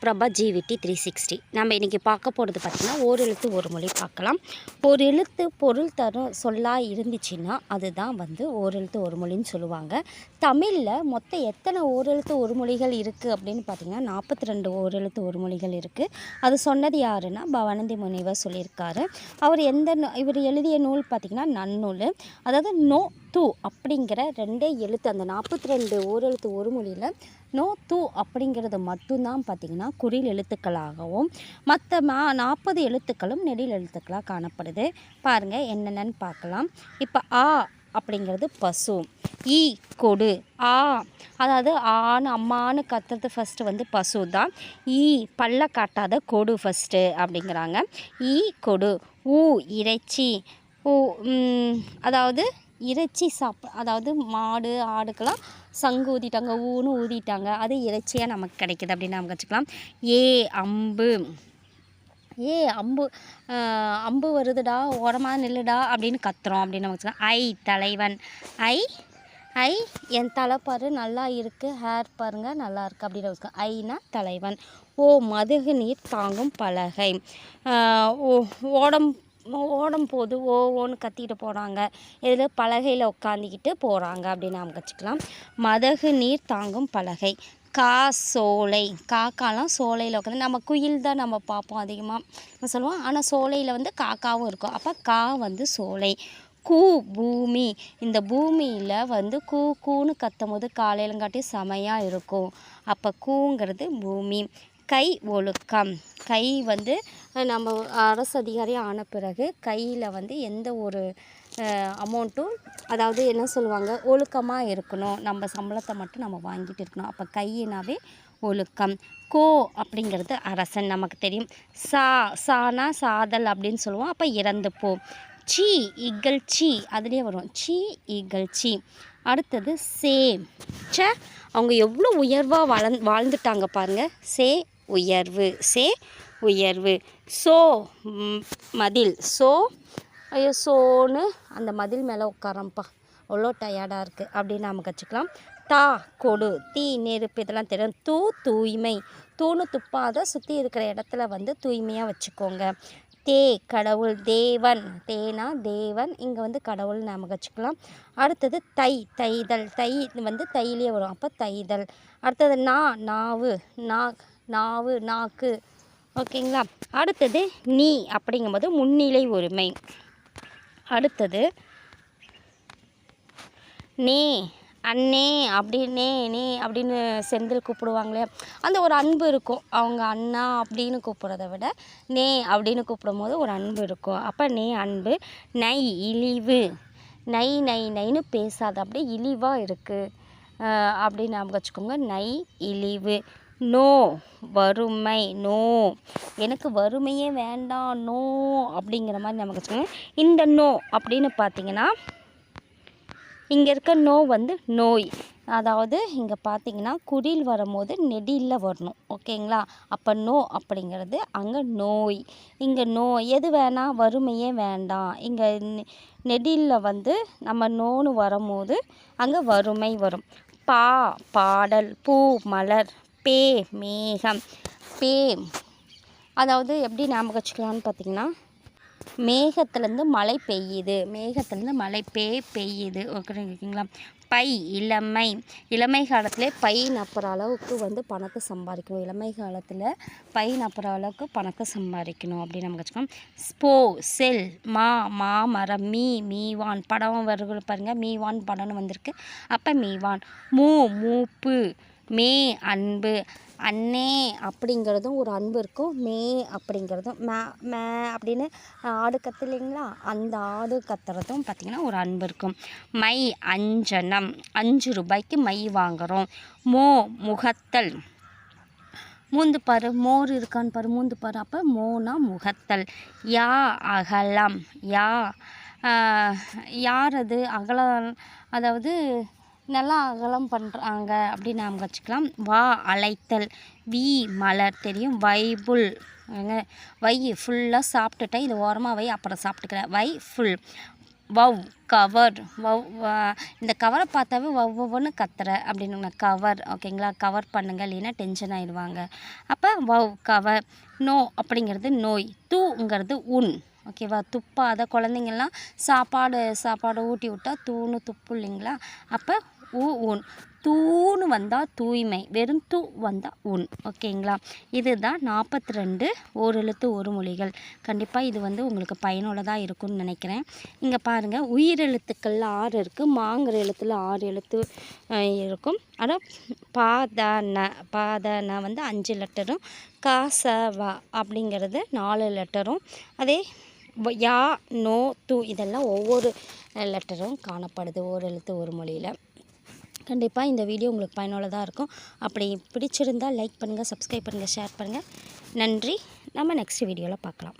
Prabha ஜிவிடி three sixty நம்ம இன்றைக்கி பார்க்க போகிறது பார்த்திங்கன்னா ஒரு எழுத்து ஒரு மொழி பார்க்கலாம். ஒரு எழுத்து பொருள் தரும் சொல்லாக இருந்துச்சுன்னா அதுதான் வந்து ஒரு எழுத்து ஒரு மொழின்னு சொல்லுவாங்க. தமிழில் மொத்தம் எத்தனை ஓரெழுத்து ஒரு மொழிகள் இருக்குது அப்படின்னு பார்த்தீங்கன்னா நாற்பத்தி ரெண்டு ஓரெழுத்து ஒரு மொழிகள் இருக்குது அது சொன்னது யாருன்னா பவானந்தி முனிவர் சொல்லியிருக்காரு. அவர் எந்த இவர் எழுதிய நூல் பார்த்திங்கன்னா நன்னூல். அதாவது நோ தூ அப்படிங்கிற ரெண்டே எழுத்து அந்த நாற்பத்தி ரெண்டு ஓரெழுத்து ஒரு மொழியில் நோ தூ அப்படிங்கிறது மட்டும்தான் பார்த்திங்கன்னா குறில் எழுத்துக்களாகவும் மற்ற மா நாற்பது எழுத்துக்களும் நெடில் எழுத்துக்களாக காணப்படுது. பாருங்கள் என்னென்னு பார்க்கலாம். இப்போ ஆ அப்படிங்கிறது பசு ஈ கொடு ஆ அதாவது ஆன்னு அம்மான்னு கத்துறது ஃபஸ்ட்டு வந்து பசு தான் ஈ பல்ல காட்டாத கொடு ஃபஸ்ட்டு அப்படிங்கிறாங்க. ஈ கொடு ஊ இறைச்சி ஊ அதாவது இறைச்சி சாப் அதாவது மாடு ஆடுக்கெல்லாம் சங்கு ஊதிட்டாங்க ஊன்னு ஊதிட்டாங்க. அது இறைச்சியாக நமக்கு கிடைக்குது அப்படின்னு நம்ம வச்சுக்கலாம் ஏ அம்பு. ஏ அம்பு அம்பு வருதுடா ஓரமாக நில்லுடா அப்படின்னு கத்துறோம் அப்படின்னு நம்ம வச்சுக்கலாம் ஐ தலைவன். ஐ ஐ என் தலை பாரு நல்லா இருக்குது ஹேர் பாருங்க நல்லா இருக்குது அப்படின்னு வச்சுக்கோங்க ஐனா தலைவன். ஓ மதுகு நீர் தாங்கும் பலகை. ஓ ஓடம் ஓடும் போது ஓ ஓன்னு கத்திக்கிட்டு போகிறாங்க இதில் பலகையில் உட்காந்துக்கிட்டு போகிறாங்க அப்படின்னு நாம் வச்சுக்கலாம் மதகு நீர் தாங்கும் பலகை. கா சோலை. காக்காலாம் சோலையில் உட்காந்து நம்ம குயில் தான் நம்ம பார்ப்போம் அதிகமாக சொல்லுவோம் ஆனால் சோலையில் வந்து காக்காவும் இருக்கும். அப்போ கா வந்து சோலை. கூ பூமி. இந்த பூமியில் வந்து கூ கூன்னு கத்தும் போது காலையிலங்காட்டி செமையாக இருக்கும். அப்போ கூங்கிறது பூமி. கை ஒழுக்கம். கை வந்து நம்ம அரசு அதிகாரியாக ஆன பிறகு கையில் வந்து எந்த ஒரு அமௌண்ட்டும் அதாவது என்ன சொல்லுவாங்க ஒழுக்கமாக இருக்கணும். நம்ம சம்பளத்தை மட்டும் நம்ம வாங்கிட்டு இருக்கணும். அப்போ கையினாவே ஒழுக்கம். கோ அப்படிங்கிறது அரசன் நமக்கு தெரியும். சா சானா சாதல் அப்படின்னு சொல்லுவோம். அப்போ இறந்து போ. சி இகழ்ச்சி அதுலேயே வரும். சி இகழ்ச்சி அடுத்தது சே. ச அவங்க எவ்வளோ உயர்வாக வளந் வாழ்ந்துட்டாங்க பாருங்கள் சே உயர்வு. சே உயர்வு. சோ மதில். சோ ஐயோ சோன்னு அந்த மதில் மேலே உட்காரம்ப்பா. அவ்வளோ டயர்டாக இருக்குது அப்படின்னு நாம் வச்சுக்கலாம் தா கொடு. தீ நெருப்பு இதெல்லாம் தெரியும். தூ தூய்மை. தூணு துப்பாத சுற்றி இருக்கிற இடத்துல வந்து தூய்மையாக வச்சுக்கோங்க. தே கடவுள் தேவன். தேனா தேவன். இங்கே வந்து கடவுள் நாம் வச்சுக்கலாம் அடுத்தது தை தைதல். தை வந்து தையிலே வரும். அப்போ தைதல். அடுத்தது நா நாவு. நா நாவு நாக்கு. ஓகேங்களா? அடுத்தது நீ அப்படிங்கும்போது முன்னிலை ஒருமை அடுத்தது நே அண்ணே அப்படின்னே நே அப்படின்னு செந்தில் கூப்பிடுவாங்களே அந்த ஒரு அன்பு இருக்கும். அவங்க அண்ணா அப்படின்னு கூப்பிட்றத விட நே அப்படின்னு கூப்பிடும்போது ஒரு அன்பு இருக்கும். அப்போ நே அன்பு நை இழிவு. நை நை நைன்னு பேசாத. அப்படியே இழிவாக இருக்குது அப்படின்னு ஞாபகம் வச்சுக்கோங்க. நை இழிவு. நோ வறுமை நோ. எனக்கு வறுமையே வேண்டாம் நோ அப்படிங்கிற மாதிரி நமக்கு வச்சுக்கோங்க இந்த நோ அப்படின்னு பார்த்தீங்கன்னா இங்கே இருக்க நோ வந்து நோய். அதாவது இங்கே பார்த்தீங்கன்னா குடில் வரும்போது நெடியில் வரணும். ஓகேங்களா? அப்போ நோ அப்படிங்கிறது அங்கே நோய். இங்கே நோ எது வேணாம் வறுமையே வேண்டாம். இங்கே நெடியில் வந்து நம்ம நோன்னு வரும்போது அங்கே வறுமை வரும். பா பாடல் பூ மலர் பே மேகம் பே அதாவது எப்படி ஞாபகம் வச்சுக்கலான்னு பார்த்தீங்கன்னா மேகத்துலேருந்து மழை பெய்யுது. மேகத்துலேருந்து மழை பே பெய்யுது. ஓகேங்களா பை இளமை. இளமை காலத்திலே பை நப்புற அளவுக்கு வந்து பணத்தை சம்பாதிக்கணும். இளமை காலத்தில் பை நப்புற அளவுக்கு பணத்தை சம்பாதிக்கணும் அப்படின்னு நம்ம வச்சுக்கோம். ஸ்போ செல் மா மாமரம் மீ மீவான். படம் வருகிற பாருங்கள் மீவான் படம்னு வந்திருக்கு. அப்போ மீவான். மூ மூப்பு. மே அன்பு அண்ணே அப்படிங்கிறதும் ஒரு அன்பு இருக்கும். மே அப்படிங்கிறதும் மே மே அப்படின்னு ஆடு கத்து இல்லைங்களா? அந்த ஆடு கத்துறதும் பார்த்திங்கன்னா ஒரு அன்பு இருக்கும். மை அஞ்சனம் அஞ்சு ரூபாய்க்கு மை வாங்குகிறோம் மோ முகத்தல். மூந்து பாரு மோர் இருக்கான்னு பாரு மூந்து பாரு. அப்போ மோனா முகத்தல். யா அகலம். யா யார் அது? அகலம் அதாவது நல்லா அகலம் பண்ணுறாங்க அப்படின்னு நாம் வச்சுக்கலாம் வா அழைத்தல் வி மலர். தெரியும்? வைபுல் வை ஃபுல்லாக சாப்பிட்டுட்டேன் இது ஓரமாக வை அப்புறம் சாப்பிட்டுக்கிறேன். வை ஃபுல் வவ் கவர். வவ் இந்த கவரை பார்த்தாவே வவ் கத்துற அப்படின்னு கவர். ஓகேங்களா? கவர் பண்ணுங்கள் இல்லைன்னா டென்ஷன் ஆயிடுவாங்க. அப்போ வவ் கவர் நோ அப்படிங்கிறது நோய். தூங்கிறது உன். ஓகேவா? துப்பாத குழந்தைங்கள்லாம் சாப்பாடு சாப்பாடு ஊட்டி விட்டால் தூணு துப்பு இல்லைங்களா? அப்போ ஊ உன் தூணு வந்தால் தூய்மை வெறும் தூ வந்தால் உன் ஓகேங்களா? இதுதான் நாற்பத்தி ரெண்டு ஓரெழுத்து ஒரு மொழிகள். கண்டிப்பாக இது வந்து உங்களுக்கு பயனுள்ளதாக இருக்கும்னு நினைக்கிறேன். இங்கே பாருங்கள் உயிரெழுத்துக்களில் ஆறு இருக்குது மாங்கிற எழுத்துல ஆறு எழுத்து இருக்கும். ஆனால் பாதன பாதன வந்து அஞ்சு லெட்டரும் காசவா அப்படிங்கிறது நாலு லெட்டரும். அதே யா நோ து இதெல்லாம் ஒவ்வொரு லெட்டரும் காணப்படுது ஒரு எழுத்து ஒரு மொழியில். கண்டிப்பாக இந்த வீடியோ உங்களுக்கு பயனுள்ளதாக இருக்கும். அப்படி பிடிச்சிருந்தால் லைக் பண்ணுங்கள் சப்ஸ்கிரைப் பண்ணுங்கள் ஷேர் பண்ணுங்கள் நன்றி. நம்ம நெக்ஸ்ட் வீடியோவில் பார்க்கலாம்.